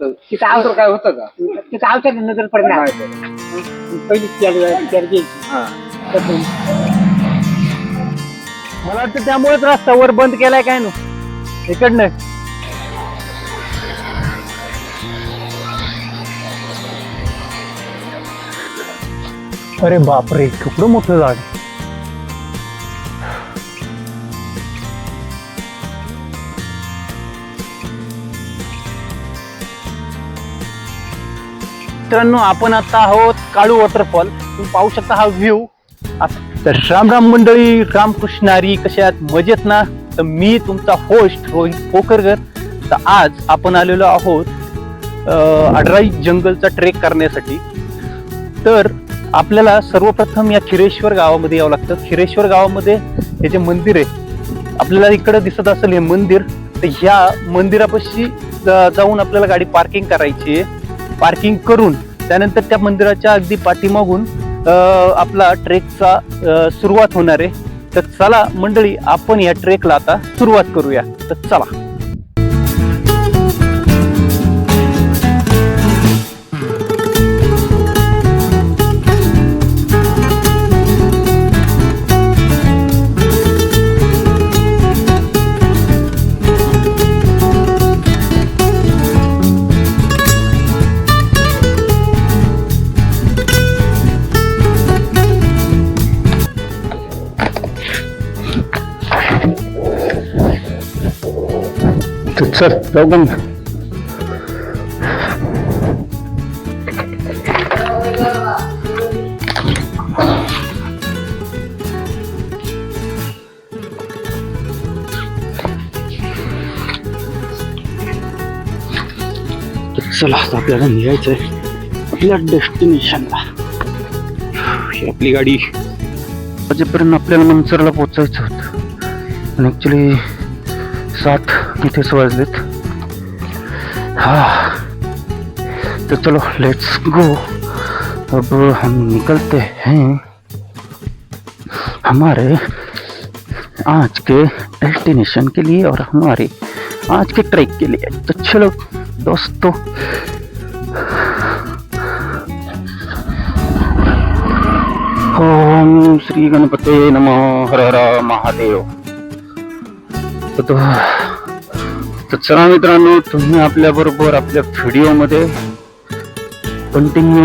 तिथं औषध काय होतं का? तिथं औषध नजर पडणार पहिली घ्यायची हा. मला वाटतं त्यामुळेच रस्ता वर बंद केलाय काय नो? इकडनं. अरे बापरे केवढं मोठं झाड. मित्रांनो आपण आता आहोत काळू वॉटरफॉल. तुम्ही पाहू शकता हा व्ह्यू. तर राम राम मंडळी रामकृष्णारी कशात मजेत ना? तर मी तुमचा होस्ट रोहित पोकरकर तर आज आपण आलेलो आहोत अडराई जंगलचा ट्रेक करण्यासाठी. तर आपल्याला सर्वप्रथम या खिरेश्वर गावामध्ये यावं लागतं. खिरेश्वर गावामध्ये हे जे मंदिर आहे आपल्याला इकडं दिसत असेल हे मंदिर. तर ह्या मंदिरापाशी जा- जाऊन आपल्याला गाडी पार्किंग करायची आहे. पार्किंग करून त्यानंतर त्या मंदिराच्या अगदी पाठीमागून आपला ट्रेकचा सुरुवात होणार आहे. तर चला मंडळी आपण या ट्रेकला आता सुरुवात करूया. तर चला. चल जाऊ चला आता आपल्याला निघायचंय आपल्या डेस्टिनेशनला. ही आपली गाडी वाजेपर्यंत आपल्याला मंचरला पोचायचं होतं. आणि ॲक्च्युली सात इथेच वाजलेत हा तो चलो लेट्स गो अब हम निकलते हैं हमारे आज के डेस्टिनेशन के लिए और हमारे आज के ट्रैक के लिए। तो चलो, दोस्तों। ओम श्री गणपते नमो। हर हर महादेव। तर तो तर चला मित्रांनो तुम्ही आपल्या बरोबर आपल्या व्हिडिओमध्ये कंटिन्यू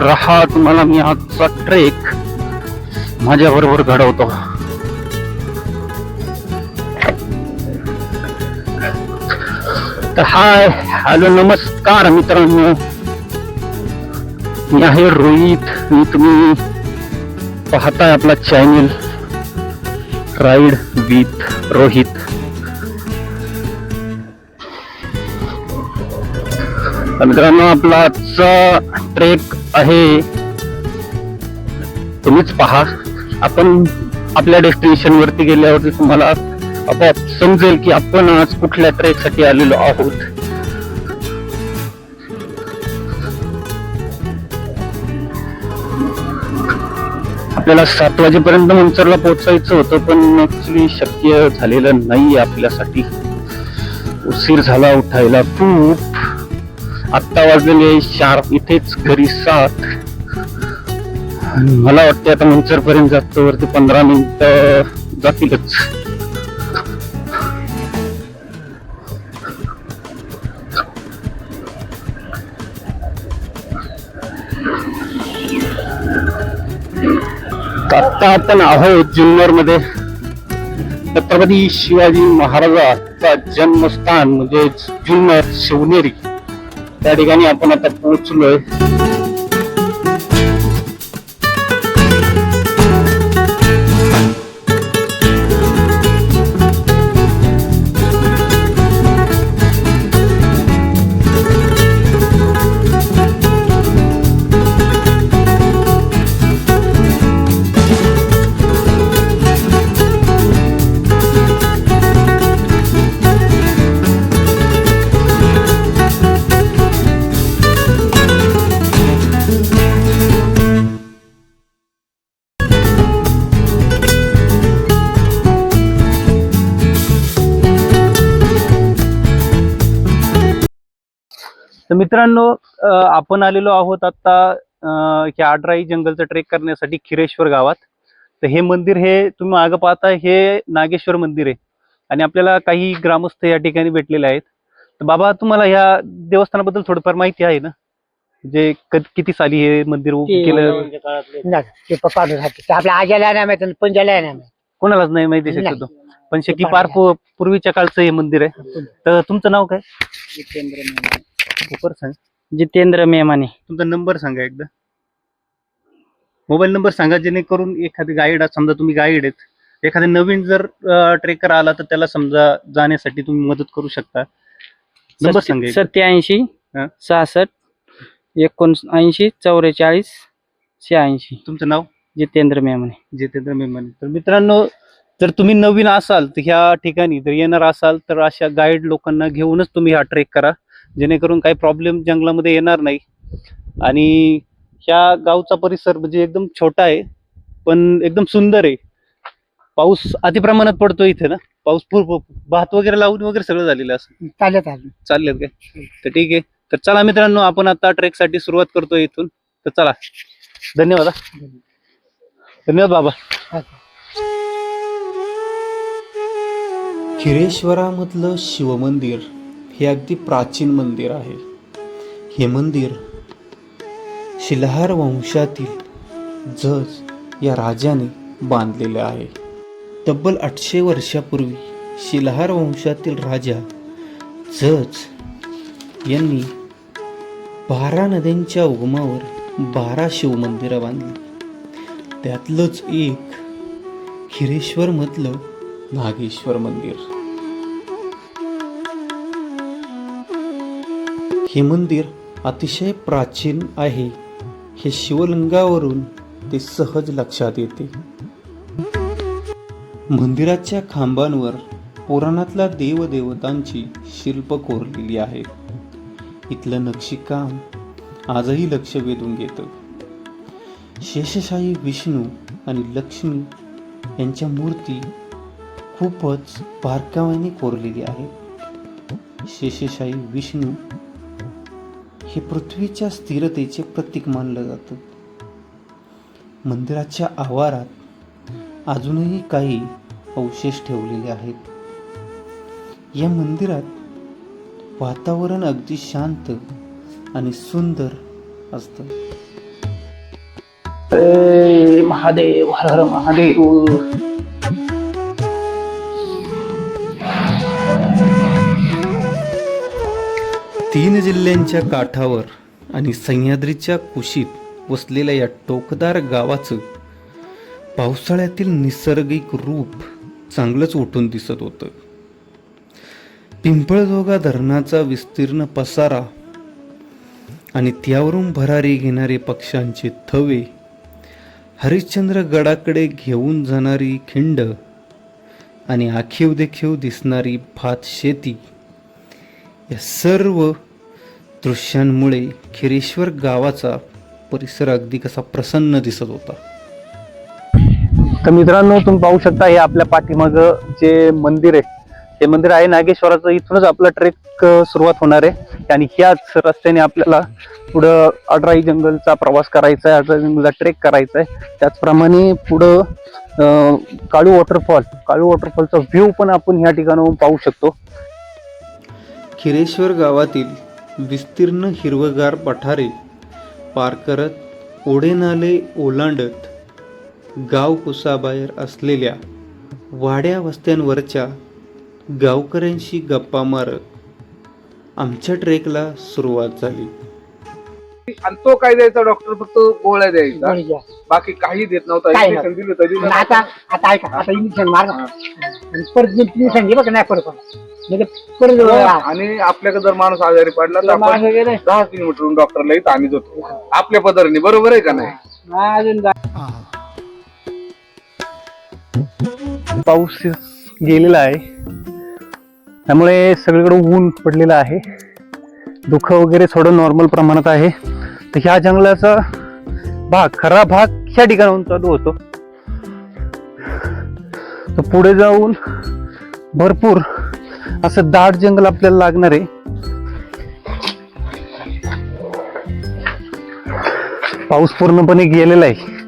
राहा. तुम्हाला मी आजचा ट्रेक माझ्या बरोबर घडवतो. तर हाय हॅलो नमस्कार मित्रांनो. मी आहे रोहित. मी तुम्ही पाहताय आपला चॅनल राईड विथ रोहित. तर मित्रांनो आपला आजचा ट्रेक आहे. तुम्हीच पहा. आपण आपल्या डेस्टिनेशन वरती गेल्यावरती तुम्हाला आपोआप समजेल की आपण आज कुठल्या ट्रेकसाठी आलेलो आहोत. आपल्याला सात वाजेपर्यंत मंचरला पोहोचायचं होतं पण ऍक्च्युली शक्य झालेलं नाही आपल्यासाठी. उशीर झाला उठायला. खूप आत्ता वाजलेले शार्प. इथेच घरी सात. आणि मला वाटते आता मंचर पर्यंत जातो वरती पंधरा मिनिट जातीलच. आता आपण आहोत जुन्नरमध्ये छत्रपती शिवाजी महाराजांचा जन्मस्थान म्हणजे जुन्नर शिवनेरी. त्या ठिकाणी आपण आता पोहोचलोय. मित्रांनो आपण आलेलो आहोत आता ह्या आडराई जंगलचं ट्रेक करण्यासाठी खिरेश्वर गावात. तर हे मंदिर हे तुम्ही मागं पाहता हे नागेश्वर मंदिर आहे. आणि आपल्याला काही ग्रामस्थ या ठिकाणी भेटलेले आहेत. तर बाबा तुम्हाला ह्या देवस्थानाबद्दल थोडंफार माहिती आहे ना? क- किती साली हे मंदिर उभं केलं? नाही, ते पप्पा राहते. ते आपल्या आज्याला नाही माहीत आणि पंजाला नाही माहीत. कोणालाच नाही माहिती नाही. शक्यतो. पण शक्की फार पू- पूर्वीच्या काळचं हे मंदिर आहे. तर तुमचं नाव काय? उपर सांग जितेंद्र मेमाने तुमचा नंबर सांगा एकदा. मोबाईल नंबर सांगा जेणेकरून एखादी गाईड समजा तुम्ही गाईड आहेत. एखादे नवीन जर ट्रेकर आला तर त्याला समजा जाण्यासाठी तुम्ही मदत करू शकता. नंबर सांगा. सत्याऐंशी. सहासष्ट एकोणऐंशी चौवेचाळीस शहाऐंशी. तुमचं नाव? जितेंद्र मेमाने जितेंद्र मेमाने तर मित्रांनो जर तुम्ही नवीन असाल तर ह्या ठिकाणी जर येणार असाल तर अशा गाईड लोकांना घेऊनच तुम्ही हा ट्रेक करा. जेणेकरून काही प्रॉब्लेम जंगलामध्ये येणार नाही. आणि ह्या गावचा परिसर म्हणजे एकदम छोटा आहे पण एकदम सुंदर आहे. पाऊस अतिप्रमाणात पडतो इथे ना. पाऊस पूर भात वगैरे लावून वगैरे सगळं झालेलं असं. चालत आलं चाललेत काय? तर ठीक आहे. तर चला मित्रांनो आपण आता ट्रेकसाठी सुरुवात करतो इथून. तर चला. धन्यवाद हा. धन्यवाद बाबा. खिरेश्वरामधलं शिवमंदिर. हे अगदी प्राचीन मंदिर आहे. हे मंदिर शिलहार वंशातील जज या राजाने बांधलेले आहे. तब्बल आठशे वर्षापूर्वी शिलहार वंशातील राजा जज यांनी बारा नद्यांच्या उगमावर बारा शिवमंदिरं बांधली. त्यातलंच एक हिरेश्वरमधलं नागेश्वर मंदिर. हे मंदिर अतिशय प्राचीन आहे. हे शिवलिंगावरून ते सहज लक्षात येते. मंदिराच्या खांबांवर पुराणातल्या देवदेवतांची शिल्प कोरलेली आहेत. इथलं नक्षीकाम आजही लक्ष वेधून घेतं. शेषशाही विष्णू आणि लक्ष्मी यांच्या मूर्ती खूपच बारकाव्याने कोरलेली आहे शेषशाही विष्णू हे पृथ्वीच्या स्थिरतेचे प्रतीक मानलं जातं. मंदिराच्या आवारात अजूनही काही अवशेष ठेवलेले आहेत. या मंदिरात वातावरण अगदी शांत आणि सुंदर असतं. महादेव हर हर महादेव. तीन जिल्ह्यांच्या काठावर आणि सह्याद्रीच्या कुशीत वसलेल्या या टोकदार गावाचं पावसाळ्यातील निसर्गिक रूप चांगलंच उठून दिसत होतं. पिंपळजोगा धरणाचा विस्तीर्ण पसारा आणि त्यावरून भरारी घेणारे पक्ष्यांचे थवे हरिश्चंद्र गडाकडे घेऊन जाणारी खिंड आणि आखीव देखीव दिसणारी भात शेती या सर्व दृश्यांमुळे खिरेश्वर गावाचा परिसर अगदी कसा प्रसन्न दिसत होता. तर मित्रांनो तुम्ही पाहू शकता हे आपल्या पाठीमाग जे मंदिर आहे हे मंदिर आहे नागेश्वराचं. इथूनच आपला ट्रेक सुरुवात होणार आहे. आणि ह्याच रस्त्याने आपल्याला पुढं अडराई जंगलचा प्रवास करायचा आहे अडराई जंगलचा ट्रेक करायचा आहे. त्याचप्रमाणे पुढं काळू वॉटरफॉल काळू वॉटरफॉलचा व्ह्यू पण आपण ह्या ठिकाणाहून पाहू शकतो. खिरेश्वर गावातील विस्तीर्ण हिरवगार पठारे पार करत ओढे नाले ओलांडत गाव कुसाबाहेर असलेल्या वाड्या वस्त्यांवरच्या गावकऱ्यांशी गप्पा मारत आमच्या ट्रेकला सुरुवात झाली. आणि तो काय द्यायचा? डॉक्टर फक्त गोळ्या द्यायचा. गोळी घ्या. बाकी काही देत नव्हता. काही इंजेक्शन दिलं तर दिलं आणि आता आता ऐका आता इंजेक्शन मार. आणि परत बघ नाही परत म्हणजे परत हो, आणि आपल्याकडे जर माणूस आजारी पडला तर आपण. दहा किलोमीटर डॉक्टरला इथं आम्ही जातो. आपल्या पदराने बरोबर आहे का नाही? हा. पाऊस गेलेला आहे. त्यामुळे सगळीकडे ऊन पडलेलं आहे. दुःख वगैरे थोडं नॉर्मल प्रमाणात आहे. तर ह्या जंगलाचा भाग खरा भाग ह्या ठिकाणाहून चालू होतो. तर पुढे जाऊन भरपूर असं दाट जंगल आपल्याला लागणार आहे. पाऊस पूर्णपणे गेलेला आहे.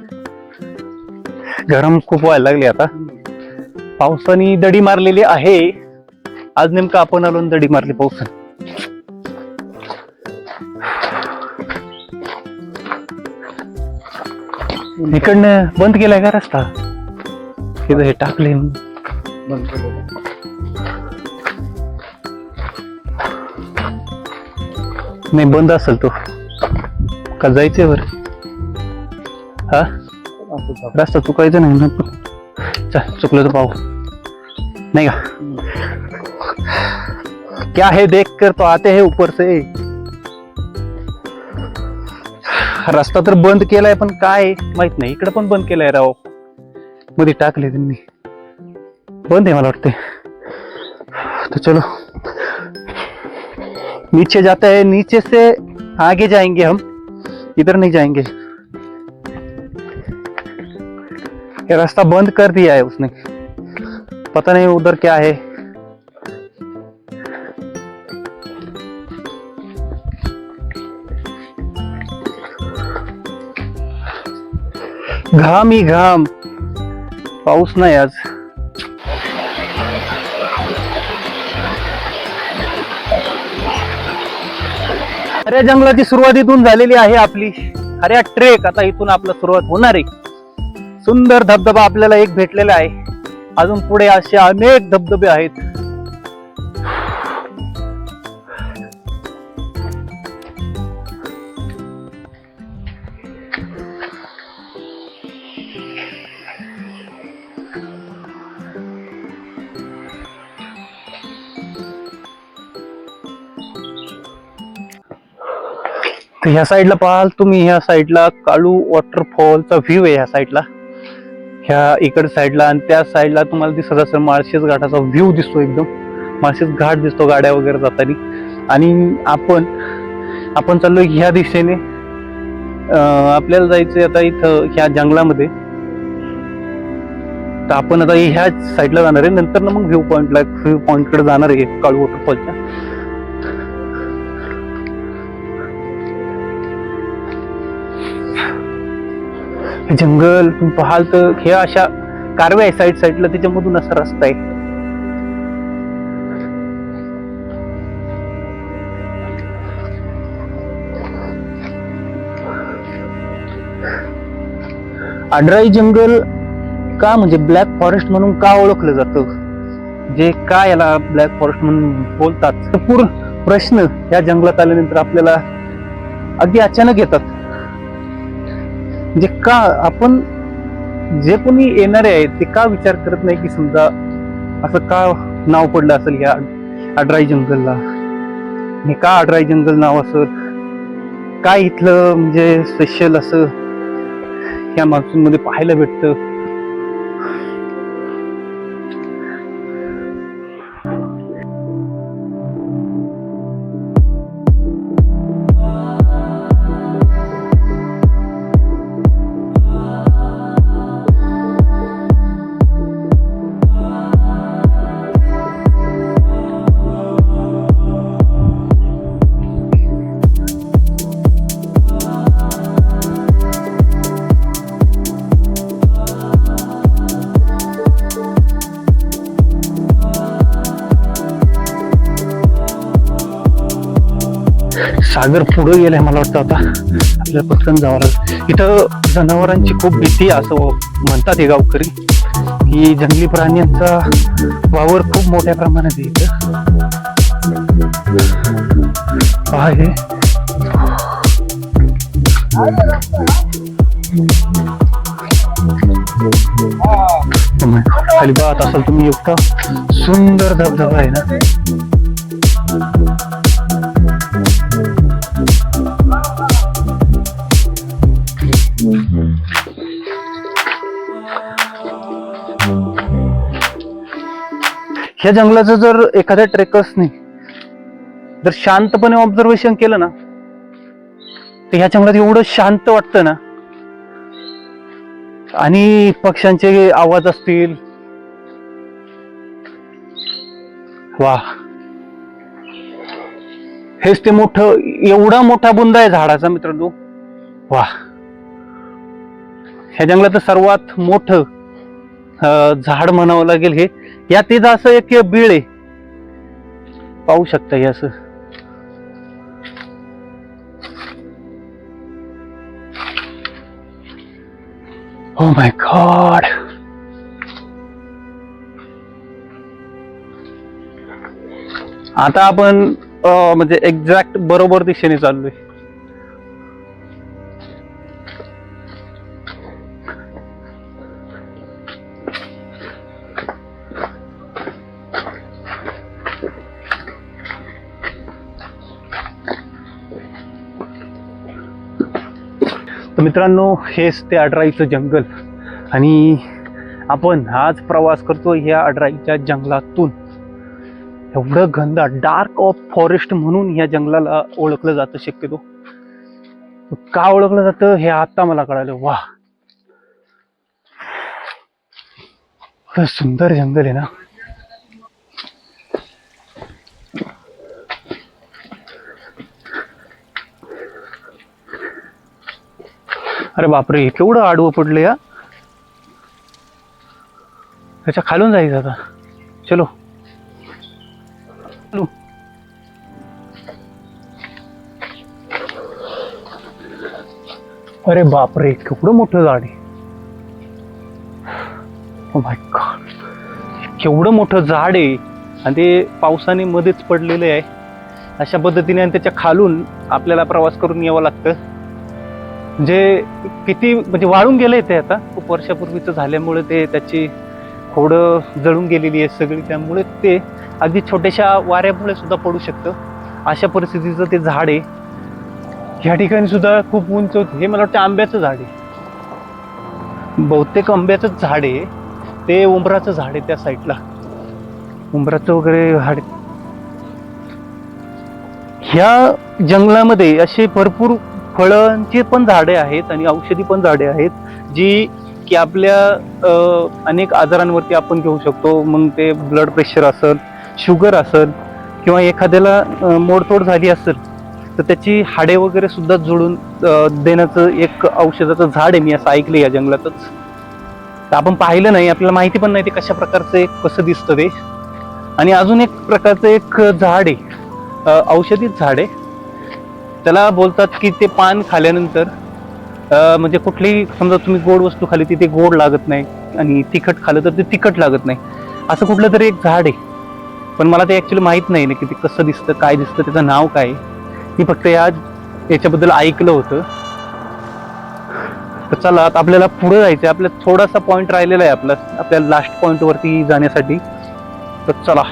गरम खूप व्हायला लागले आता. पावसाने दडी मारलेली आहे. आज नेमकं आपण आलो दडी मारली पावसाने. इकडनं बंद केलाय का रस्ता? तिथं हे टाकले नाही बंद असेल तो. का जायचंय वर हा? रस्ता चुकायचा नाही ना. चल चुकलं तर पाहू. नाही का? क्या है देख कर तो आते हैं ऊपर से. रस्ता तर बंद केलाय, पण काय माहित नाही. इकडे पण बंद केलाय राव. मध्ये टाकले त्यांनी. बंद आहे मला वाटते तो चलो. नीचे जाता है नीचे से आगे जाएँगे हम. इधर नहीं जाएँगे. ये रास्ता बंद कर दिया है उसने. पता नहीं उधर क्या है. घाम ही घाम. पाऊस नाही आज. अरे जंगलाची सुरुवात इथून झालेली आहे आपली. अरे ट्रेक आता इथून आपला सुरुवात होणार आहे. सुंदर धबधबा आपल्याला एक भेटलेला आहे. अजून पुढे असे अनेक धबधबे आहेत. तर ह्या साईडला पाहाल तुम्ही ह्या साईडला काळू वॉटरफॉलचा व्ह्यू आहे ह्या साईडला. ह्या इकड साईडला आणि त्या साईडला तुम्हाला दिसत असेल माळशेज घाटाचा व्ह्यू दिसतो एकदम. माळशेज घाट दिसतो गाड्या वगैरे जाताना. आणि आपण आपण चाललो ह्या दिशेने. आपल्याला जायचं आता इथं ह्या जंगलामध्ये. तर आपण आता ह्या साईडला जाणार आहे. नंतर ना मग व्ह्यू पॉईंटला व्ह्यू पॉईंटकडे जाणार आहे काळू वॉटरफॉलच्या. जंगल तुम्ही पाहाल तर हे अशा कारवे आहे साईड साईडला त्याच्यामधून असा रस्ता आहे. आडराई जंगल का म्हणजे ब्लॅक फॉरेस्ट म्हणून का ओळखलं जातं? जे का याला ब्लॅक फॉरेस्ट म्हणून बोलतात? तर पूर्ण प्रश्न या जंगलात आल्यानंतर आपल्याला अगदी अचानक येतात. म्हणजे का आपण जे कोणी येणारे आहेत ते का विचार करत नाही की समजा असं का नाव पडलं असेल या अडराई जंगलला? हे का अडराई जंगल नाव असेल काय इथलं म्हणजे स्पेशल असं? ह्या मान्सूनमध्ये पाहायला भेटतं. सागर पुढे गेलाय मला वाटतं आता. आपल्याला पटकन जावं इथं जनावरांची खूप भीती असं म्हणतात हे गावकरी. की जंगली प्राण्यांचा वावर खूप मोठ्या प्रमाणात आहे इथं. आहे. खाली पाहत असाल तुम्ही एकटा सुंदर धबधबा आहे ना. ह्या जंगलाचं जर एखाद्या ट्रेकर्सने जर शांतपणे ऑब्झर्वेशन केलं ना तर ह्या जंगलात एवढं शांत वाटतं ना. आणि पक्ष्यांचे आवाज असतील. वा. हेच ते मोठं एवढा मोठा बुंदा आहे झाडाचा मित्रांनो. वा. ह्या जंगलाचं सर्वात मोठं झाड म्हणावं लागेल हे. या तिथं असं एक बीळ. आहे पाहू शकता हे असं. ओ माय गॉड आता आपण म्हणजे एक्झॅक्ट बरोबर दिशेने चाललोय. मित्रांनो हेच ते अडराईचं जंगल. आणि आपण आज प्रवास करतो ह्या अडराईच्या जंगलातून. एवढं गंदा डार्क ऑफ फॉरेस्ट म्हणून ह्या जंगलाला ओळखलं जातं शक्यतो. का ओळखलं जातं हे आता मला कळालं. वा एवढं सुंदर जंगल आहे ना. अरे बापरे केवढं आडवं पडलं या? त्याच्या खालून जायचं आता. चलो. चलो. अरे बापरे केवढं मोठं झाड आहे. Oh केवढं मोठं झाड आहे. आणि ते पावसाने मध्येच पडलेलं आहे. अशा पद्धतीने आणि त्याच्या खालून आपल्याला प्रवास करून यावं लागतं. म्हणजे किती म्हणजे वाळून गेले ते आता. खूप वर्षापूर्वीचं झाल्यामुळे ते त्याची खोडं जळून गेलेली आहे सगळी. त्यामुळे ते अगदी छोट्याशा वाऱ्यामुळे सुद्धा पडू शकतं. अशा परिस्थितीचं ते झाड आहे. ह्या ठिकाणी सुद्धा खूप उंच होते. हे मला वाटतं आंब्याचं झाड आहे. बहुतेक आंब्याचंच झाड आहे. ते उंबराचं झाड आहे त्या साईडला. उंबराचं वगैरे झाड ह्या जंगलामध्ये असे भरपूर फळांची पण झाडे आहेत आणि औषधी पण झाडे आहेत जी की आपल्या अनेक आजारांवरती आपण घेऊ शकतो. मग ते ब्लड प्रेशर असेल शुगर असेल किंवा एखाद्याला मोडतोड झाली असेल तर त्याची हाडे वगैरे सुद्धा जोडून देण्याचं एक औषधाचं झाड आहे. मी असं ऐकलं या जंगलातच. तर आपण पाहिलं नाही आपल्याला माहिती पण नाही ते कशा प्रकारचं एक कसं दिसतं ते. आणि अजून एक प्रकारचं एक झाड आहे औषधीच झाड आहे. त्याला बोलतात की ते पान खाल्यानंतर म्हणजे कुठलीही समजा तुम्ही गोड वस्तू खाली ती ते गोड लागत नाही आणि तिखट खाल्लं तर ते तिखट लागत नाही. असं कुठलं तरी एक झाड आहे. पण मला ते ॲक्च्युली माहीत नाही ना की ते कसं दिसतं काय दिसतं त्याचं नाव काय आहे. मी फक्त या याच्याबद्दल ऐकलं होतं. तर चला आता आपल्याला पुढे जायचं आपल्या थोडासा पॉईंट राहिलेला आहे आपला आपल्या लास्ट पॉईंटवरती जाण्यासाठी. तर चला.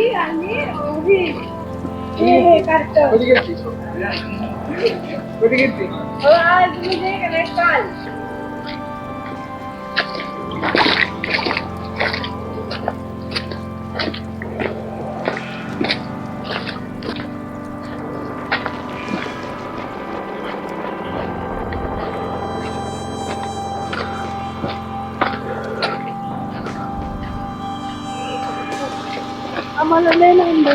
अभी आणि उभी हे हे करतं कधी घेतली कधी घेतली अहो, आम्हाला नाही, लांब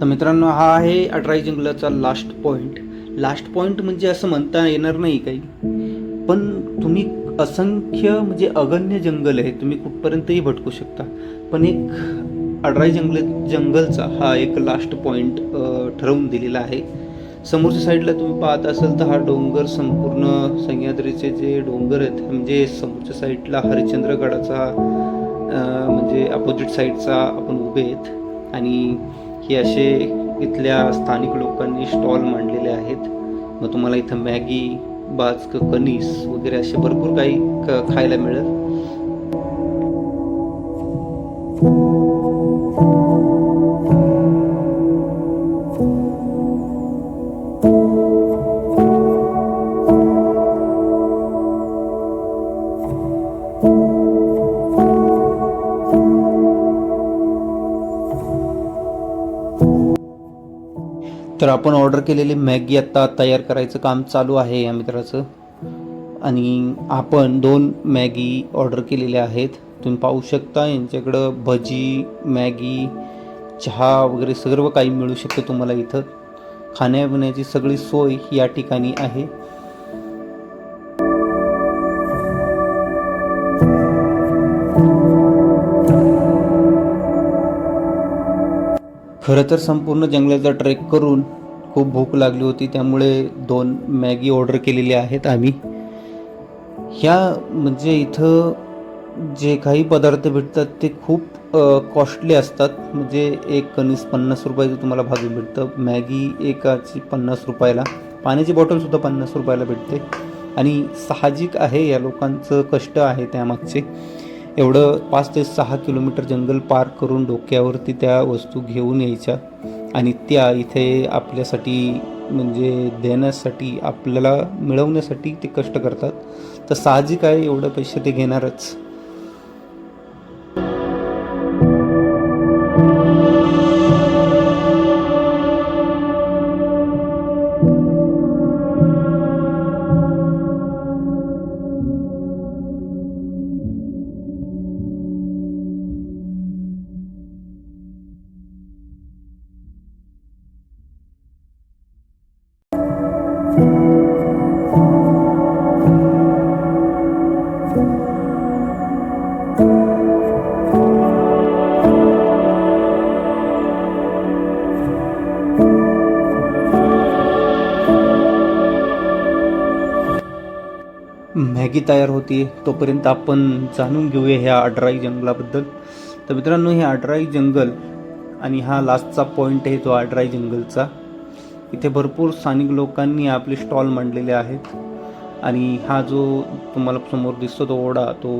तर मित्रांनो हा आहे अठराई जंगलाचा लास्ट पॉईंट लास्ट पॉईंट म्हणजे असं म्हणता येणार नाही काही. पण तुम्ही असंख्य म्हणजे अगण्य जंगल आहे तुम्ही कुठपर्यंतही भटकू शकता. पण एक अडराई जंगल जंगलचा हा एक लास्ट पॉईंट ठरवून दिलेला आहे. समोरच्या साईडला तुम्ही पाहत असाल तर हा डोंगर संपूर्ण सह्याद्रीचे जे डोंगर आहेत म्हणजे समोरच्या साईडला हरिश्चंद्रगडाचा म्हणजे अपोजिट साईडचा आपण उभे आहेत. आणि हे असे इथल्या स्थानिक लोकांनी स्टॉल मांडलेले आहेत. मग तुम्हाला इथं मॅगी बाजक कनीस वगैरे असे भरपूर काही क- खायला मिळेल. तर आपण ऑर्डर केलेली मॅगी आत्ता तयार करायचं काम चालू आहे या मित्राचं. आणि आपण दोन मॅगी ऑर्डर केलेल्या आहेत. तुम्ही पाहू शकता यांच्याकडं भजी मॅगी चहा वगैरे सर्व काही मिळू शकतं तुम्हाला इथं. खाण्यापिण्याची सगळी सोय या ठिकाणी आहे. खरं तर संपूर्ण जंगलाचा ट्रेक करून खूप भूक लागली होती त्यामुळे दोन मॅगी ऑर्डर केलेली आहेत आम्ही. ह्या म्हणजे इथं जे काही पदार्थ भेटतात ते खूप कॉस्टली असतात. म्हणजे एक कणीस पन्नास रुपयाचं तुम्हाला भाजून भेटतं. मॅगी एकाची पन्नास रुपयाला पाण्याची बॉटलसुद्धा पन्नास रुपयाला भेटते. आणि साहजिक आहे या लोकांचं कष्ट आहे त्यामागचे. एवढं पाच ते सहा किलोमीटर जंगल पार करून डोक्यावरती त्या वस्तू घेऊन यायच्या. आणि त्या इथे आपल्यासाठी म्हणजे देण्यासाठी आपल्याला मिळवण्यासाठी ते कष्ट करतात. तर साहजिक आहे एवढं पैसे ते घेणारच. मॅगी तयार होते. तोपर्यंत आपण जाणून घेऊया ह्या अडराई जंगलाबद्दल. तर मित्रांनो हे अडराई जंगल आणि हा लास्टचा पॉईंट आहे तो अडराई जंगलचा. इथे भरपूर स्थानिक लोकांनी आपले स्टॉल मांडलेले आहेत. आणि हा जो तुम्हाला समोर दिसतो तो ओढा तो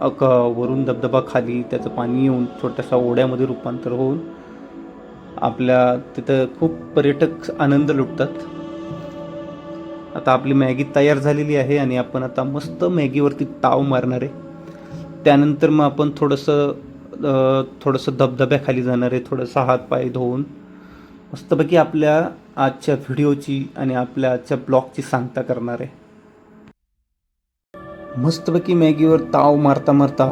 अक वरून धबधबा खाली त्याचं पाणी येऊन छोट्याशा ओढ्यामध्ये रूपांतर होऊन आपल्या तिथं खूप पर्यटक आनंद लुटतात. आता आपली मॅगी तयार झालेली आहे आणि आपण आता मस्त मॅगीवरती ताव मारणार आहे. त्यानंतर मग आपण थोडंसं थोडंसं धबधब्याखाली जाणार आहे थोडंसं हात पाय धुवून. मस्तपैकी आपल्या आजच्या व्हिडिओची आणि आपल्या आजच्या ब्लॉगची सांगता करणार आहे. मस्तपैकी मॅगीवर ताव मारता मारता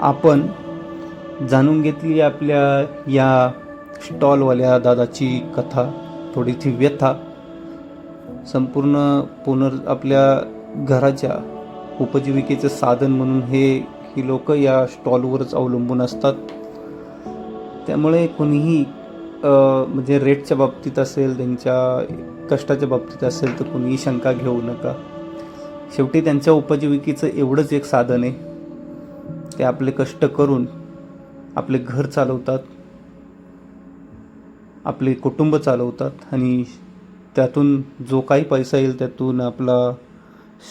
आपण जाणून घेतली आपल्या या स्टॉलवाल्या दादाची कथा थोडीशी व्यथा. संपूर्ण पुनर् आपल्या घराच्या उपजीविकेचं साधन म्हणून हे ही लोक या स्टॉलवरच अवलंबून असतात. त्यामुळे कोणीही म्हणजे रेटच्या बाबतीत असेल त्यांच्या कष्टाच्या बाबतीत असेल तर कोणीही शंका घेऊ नका. शेवटी त्यांच्या उपजीविकेचं एवढंच एक साधन आहे. ते आपले कष्ट करून आपले घर चालवतात. आपले कुटुंब चालवतात आणि त्यातून जो काही पैसा येईल त्यातून आपला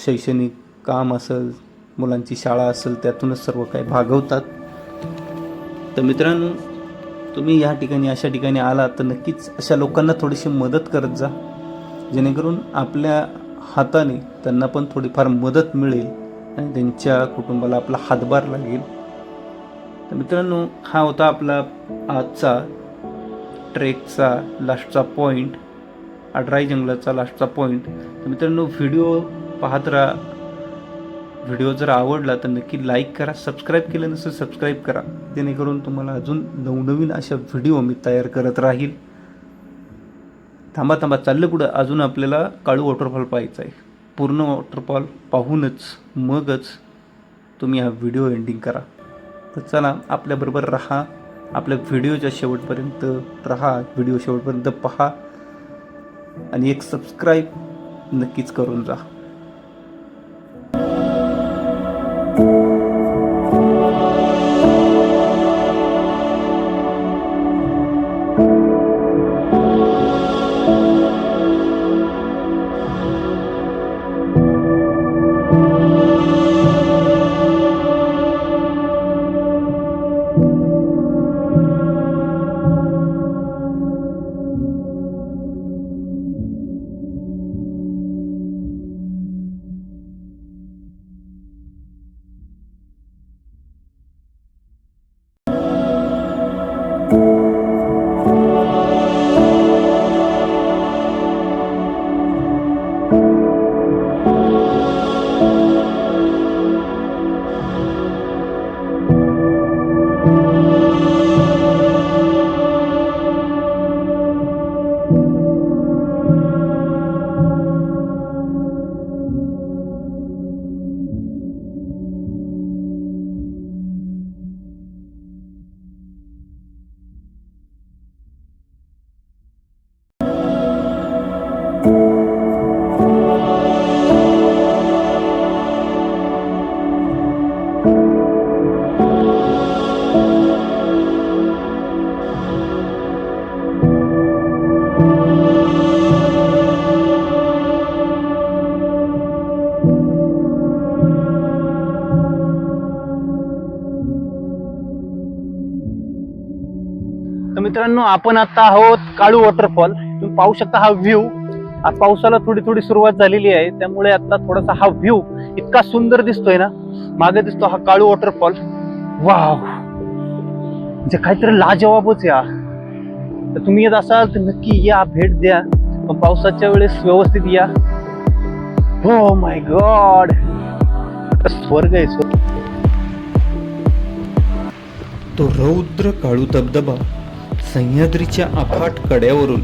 शैक्षणिक काम असेल मुलांची शाळा असेल त्यातूनच सर्व काही भागवतात. तर मित्रांनो तुम्ही या ठिकाणी अशा ठिकाणी आलात तर नक्कीच अशा लोकांना थोडीशी मदत करत जा. जेणेकरून आपल्या हाताने त्यांना पण थोडीफार मदत मिळेल आणि त्यांच्या कुटुंबाला आपला हातभार लागेल. तर मित्रांनो हा होता आपला आजचा ट्रेकचा लास्टचा पॉईंट अडराई जंगलाचा लास्टचा पॉईंट तर मित्रांनो व्हिडिओ पाहत राहा. व्हिडिओ जर आवडला तर नक्की लाईक करा सबस्क्राईब केलं नसेल सबस्क्राईब करा. जेणेकरून तुम्हाला अजून नवनवीन अशा व्हिडिओ मी तयार करत राहील. थांबा थांबा चाललं पुढं अजून आपल्याला काळू वॉटरफॉल पाहायचा आहे. पूर्ण वॉटरफॉल पाहूनच मगच तुम्ही हा व्हिडिओ एंडिंग करा. तर चला आपल्याबरोबर राहा. आपल्या व्हिडिओच्या शेवटपर्यंत राहा. व्हिडिओ शेवटपर्यंत पहा. आणि एक सबस्क्राईब नक्कीच करून जा मित्रांनो आपण आता आहोत काळू वॉटरफॉल तुम्ही पाहू शकता हा व्ह्यू पावसाला थोडी थोडी सुरुवात झालेली आहे. त्यामुळे आता थोडासा हा व्ह्यू इतका सुंदर दिसतोय ना? मागे दिसतो हा काळू वॉटरफॉल वाव! म्हणजे काहीतरी लाजवाबच या तर तुम्ही येत असाल तर नक्की या भेट द्या. पण पावसाच्या वेळेस व्यवस्थित या. हो माय गॉड स्वर्ग आहे स्वर्ग. तो रौद्र काळू धबधबा सह्याद्रीच्या अफाट कड्यावरून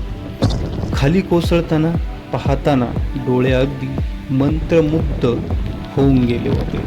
खाली कोसळताना पाहताना डोळे अगदी मंत्रमुग्ध होऊन गेले होते.